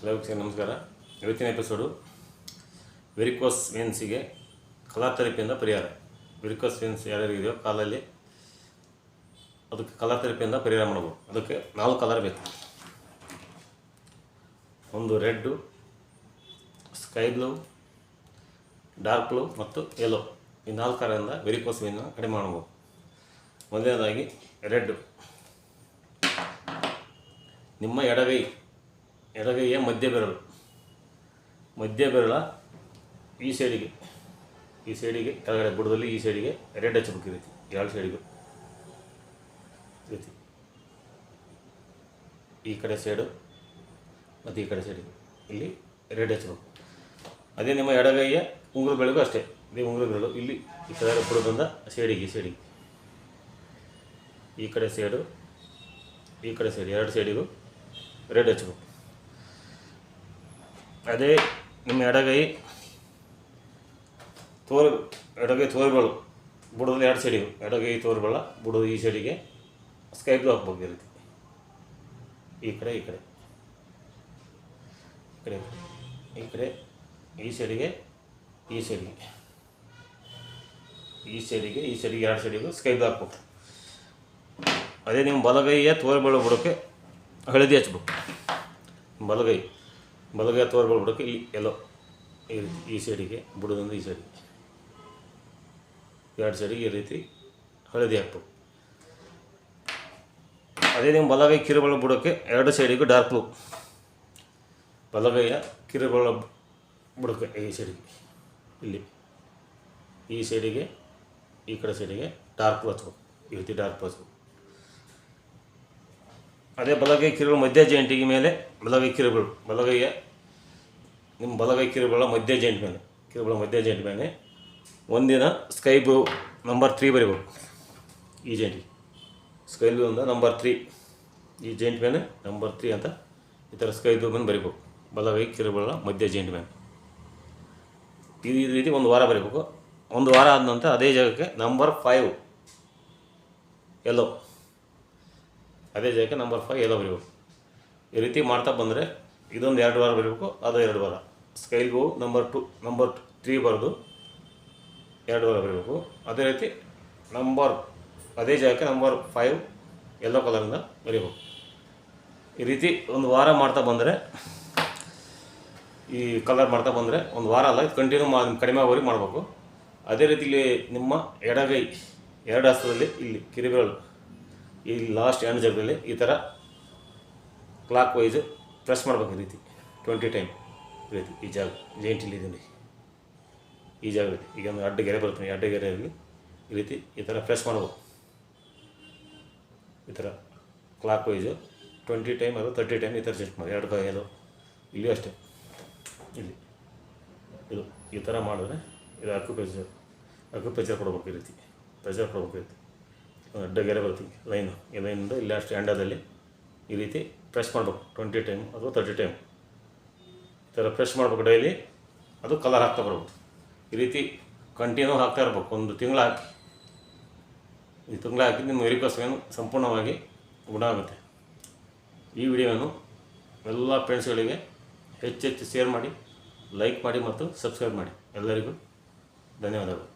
Hello ನಮಸ್ಕಾರ. ಇವತ್ತಿನ episode varicose ವೇನ್ಸಿಗೆ ಕಲರ್ ಥೆರಪಿಯಿಂದ ಪರಿಹಾರ. ವೆರಿಕೋಸ್ ವೆನ್ಸ್ ಯಾರ್ಯಾರಿದೆಯೋ ಕಾಲಲ್ಲಿ ಅದಕ್ಕೆ ಕಲರ್ ಥೆರಪಿಯಿಂದ ಪರಿಹಾರ ಮಾಡ್ಬೋದು. ಅದಕ್ಕೆ ನಾಲ್ಕು ಕಲರ್ ಬೇಕು. ಒಂದು red sky blue dark blue ಮತ್ತು ಯೆಲ್ಲೋ ಈ ನಾಲ್ಕು ಕಲರಿಂದ ವೆರಿಕೋಸ್ ವೇನ್ನ ಕಡಿಮೆ ಮಾಡ್ಬೋದು. ಮೊದಲನೇದಾಗಿ ರೆಡ್ಡು ನಿಮ್ಮ ಎಡಗೈ ಎಡಗೈಯ ಮಧ್ಯ ಬೆರಳು. ಮಧ್ಯ ಬೆರಳ ಈ ಸೈಡಿಗೆ. ಈ ಸೈಡಿಗೆ, ಕೆಳಗಡೆ ಬುಡದಲ್ಲಿ ಈ ಸೈಡಿಗೆ ರೆಡ್ ಹಚ್ಚಬೇಕು ರೀತಿ. ಎರಡು ಸೈಡಿಗೂ. ರೀತಿ. ಈ ಕಡೆ ಸೈಡು ಮತ್ತು ಈ ಕಡೆ ಸೈಡಿಗೆ. ಇಲ್ಲಿ ರೆಡ್ ಹಚ್ಚಬೇಕು ಅದೇ ನಿಮ್ಮ ಎಡಗೈಯ ಉಂಗುರು ಬೆಳಗು ಅಷ್ಟೇ. ಇದೇ ಉಂಗುರು ಬೆರಳು. ಇಲ್ಲಿ ಈ ಕೆಳಗಡೆ ಬುಡದಿಂದ ಸೈಡಿಗೆ, ಈ ಸೈಡಿಗೆ. ಈ ಕಡೆ ಸೈಡು, ಈ ಕಡೆ ಸೈಡ್ ಎರಡು ಸೈಡಿಗೂ ರೆಡ್ ಹಚ್ಚಬೇಕು ಅದೇ ನಿಮ್ಮ ಎಡಗೈ ತೋರ್, ಎಡಗೈ ತೋರುಗಳು ಬುಡದಲ್ಲಿ ಎರಡು ಸೈಡಿಗೆ. ಎಡಗೈ ತೋರ್ಬಳ, ಬುಡದ ಈ ಸೈಡಿಗೆ. ಸ್ಕೈ ಬ್ಲೂ ಹಾಕ್ಬೇಕು ಈ ರೀತಿ. ಈ ಕಡೆ ಈ ಕಡೆ. ಈ ಕಡೆ ಈ ಕಡೆ. ಈ ಸೈಡಿಗೆ ಈ ಸೈಡಿಗೆ. ಈ ಸೈಡಿಗೆ ಈ ಸೈಡಿಗೆ ಎರಡು ಸೈಡಿಗೂ ಸ್ಕೈಪ್ ಹಾಕ್ಬೇಕು. ಅದೇ ನಿಮ್ಮ ಬಲಗೈಯ ತೋರುಬಳ ಬುಡಕ್ಕೆ ಹಳದಿ ಹಚ್ಬೇಕು. ಬಲಗೈ. ಬಲಗೈ ತೋರ್ಗಳು ಬಿಡೋಕೆ ಇಲ್ಲಿ ಎಲ್ಲೋ ಈ ರೀತಿ ಈ ಸೈಡಿಗೆ ಬುಡದಿಂದ ಈ ಸೈಡಿಗೆ. ಎರಡು ಸೈಡಿಗೆ ಈ ರೀತಿ ಹಳದಿ ಹಾಕ್ಬೇಕು ಅದೇ ನಿಮ್ಮ ಬಲಗೈ ಕಿರುಬಳ ಬುಡಕ್ಕೆ ಎರಡು ಸೈಡಿಗೂ ಡಾರ್ಕ್ ಬ್ಲೂ. ಬಲಗೈಯ ಕಿರುಬಳ ಬುಡಕ್ಕೆ ಈ ಸೈಡಿಗೆ. ಇಲ್ಲಿ ಈ ಸೈಡಿಗೆ ಈ ಕಡೆ ಸೈಡಿಗೆ ಡಾರ್ಕ್ ಬ್ಲೂ ಹಚ್ಬೇಕು ಈ ರೀತಿ ಡಾರ್ಕ್ ಬ್ಲೂ. ಹಚ್ಬೇಕು ಅದೇ ಬಲಗೈ ಕಿರುಗಳು ಮಧ್ಯ ಜಾಯಿಂಟಿಗೆ ಮೇಲೆ ಬಲಗೈ ಕಿರುಗಳು ಬಲಗೈಯ ನಿಮ್ಮ ಬಲಗೈ ಕಿರುಗಳ ಮಧ್ಯ ಜಾಯಿಂಟ್ ಮೇಲೆ ಕಿರುಗಳ ಮಧ್ಯ ಜಾಯಿಂಟ್ ಮೇಲೆ ಒಂದಿನ ಸ್ಕೈ ಬ್ಲೂ ನಂಬರ್ ತ್ರೀ ಬರೀಬೇಕು ಈ ಜೈಂಟಿಗೆ ಸ್ಕೈ ಬ್ಲೂ ನಂಬರ್ ತ್ರೀ. ಈ ಜೈಂಟ್ ಮೇಲೆ ನಂಬರ್ ತ್ರೀ ಅಂತ ಈ ಥರ ಸ್ಕೈ ಬ್ಲೂ ಮೇಲೆ ಬರೀಬೇಕು ಬಲಗೈ ಕಿರುಗಳ ಮಧ್ಯ ಜಾಯಿಂಟ್ ಮೇಲೆ. ಇದು ಈ ರೀತಿ ಒಂದು ವಾರ ಬರೀಬೇಕು. ಒಂದು ವಾರ ಆದ ನಂತರ ಅದೇ ಜಾಗಕ್ಕೆ ನಂಬರ್ ಫೈವ್. ಎಲ್ಲೋ ಅದೇ ಜಾಗಕ್ಕೆ ನಂಬರ್ ಫೈವ್ ಎಲ್ಲೋ ಬರೀಬೇಕು. ಈ ರೀತಿ ಮಾಡ್ತಾ ಬಂದರೆ ಇದೊಂದು ಎರಡು ವಾರ ಬರೀಬೇಕು, ಅದು ಎರಡು ವಾರ. ಸ್ಕೈಲ್ಗೂ ನಂಬರ್ ಟು ನಂಬರ್ ತ್ರೀ ಬರೆದು ಎರಡು ವಾರ ಬರೀಬೇಕು. ಅದೇ ರೀತಿ ನಂಬರ್ ಅದೇ ಜಾಗಕ್ಕೆ ನಂಬರ್ ಫೈವ್ ಎಲ್ಲೋ ಕಲರಿಂದ ಬರೀಬೇಕು. ಈ ರೀತಿ ಒಂದು ವಾರ ಮಾಡ್ತಾ ಬಂದರೆ, ಈ ಕಲರ್ ಮಾಡ್ತಾ ಬಂದರೆ ಒಂದು ವಾರ ಅಲ್ಲ ಕಂಟಿನ್ಯೂ ಮಾ, ಕಡಿಮೆ ಆಗೋರಿಗೆ ಮಾಡಬೇಕು. ಅದೇ ರೀತಿ ಇಲ್ಲಿ ನಿಮ್ಮ ಎಡಗೈ, ಎರಡು ಹಸ್ತದಲ್ಲಿ ಇಲ್ಲಿ ಕಿರಿಬೆರಳು ಈ ಲಾಸ್ಟ್ ಎಂಡ್ ಜಾಗದಲ್ಲಿ ಈ ಥರ ಕ್ಲಾಕ್ ವೈಸ್ ಪ್ರೆಸ್ ಮಾಡ್ಬೇಕು ಈ ರೀತಿ. ಟ್ವೆಂಟಿ ಟೈಮ್ ಈ ರೀತಿ. ಈ ಜಾಗ ಜೈಂಟಿಲಿ ಇದೀನಿ. ಈ ಜಾಗದಲ್ಲಿ ಈಗ ಒಂದು ಅಡ್ಡ ಗೆರೆ ಬರ್ತೀನಿ ಅಡ್ಡ ಗೆರೆಯಲ್ಲಿ ಈ ರೀತಿ ಈ ಥರ ಪ್ರೆಸ್ ಮಾಡ್ಬೋದು ಈ ಥರ ಕ್ಲಾಕ್ ವೈಸು ಟ್ವೆಂಟಿ ಟೈಮ್ ಅದು ತರ್ಟಿ ಟೈಮ್ ಈ ಥರ ಸೆಟ್ ಮಾಡಿ. ಎರಡು ಕೈಯಲ್ಲೂ ಇಲ್ಲಿಯೂ ಅಷ್ಟೇ. ಇಲ್ಲಿ. ಇದು ಈ ಥರ ಮಾಡಿದ್ರೆ ಇದು ಅಕ್ಕು ಪ್ರೆಷರ್ ಕೊಡ್ಬೇಕು ಈ ರೀತಿ. ಪ್ರೆಷರ್ ಕೊಡ್ಬೇಕು ಈ ರೀತಿ. ಒಂದು ಅಡ್ಡ ಗೆರೆ ಬರ್ತೀವಿ ಲೈನು ಈ ಲೈನಿಂದ ಇಲ್ಲಿ ಅಷ್ಟು ಈ ರೀತಿ ಪ್ರೆಸ್ ಮಾಡಬೇಕು. ಟ್ವೆಂಟಿ ಟೈಮ್ ಅಥವಾ ತರ್ಟಿ ಟೈಮ್ ಈ ಥರ ಪ್ರೆಸ್ ಮಾಡಬೇಕು ಡೈಲಿ ಅದು ಕಲರ್ ಹಾಕ್ತಾ ಬರ್ಬೇಕು. ಈ ರೀತಿ ಕಂಟಿನ್ಯೂ ಹಾಕ್ತಾ ಇರ್ಬೇಕು. ಒಂದು ತಿಂಗಳು ಹಾಕಿ. ಈ ತಿಂಗಳು ಹಾಕಿ ನಿಮ್ಮ ವೆರಿಕೋಸ್ವೇನು ಸಂಪೂರ್ಣವಾಗಿ ಗುಣ ಆಗುತ್ತೆ. ಈ ವಿಡಿಯೋವನ್ನು ಎಲ್ಲ ಫ್ರೆಂಡ್ಸ್ಗಳಿಗೆ ಹೆಚ್ಚೆಚ್ಚು ಶೇರ್ ಮಾಡಿ ಲೈಕ್ ಮಾಡಿ ಮತ್ತು ಸಬ್ಸ್ಕ್ರೈಬ್ ಮಾಡಿ. ಎಲ್ಲರಿಗೂ ಧನ್ಯವಾದಗಳು.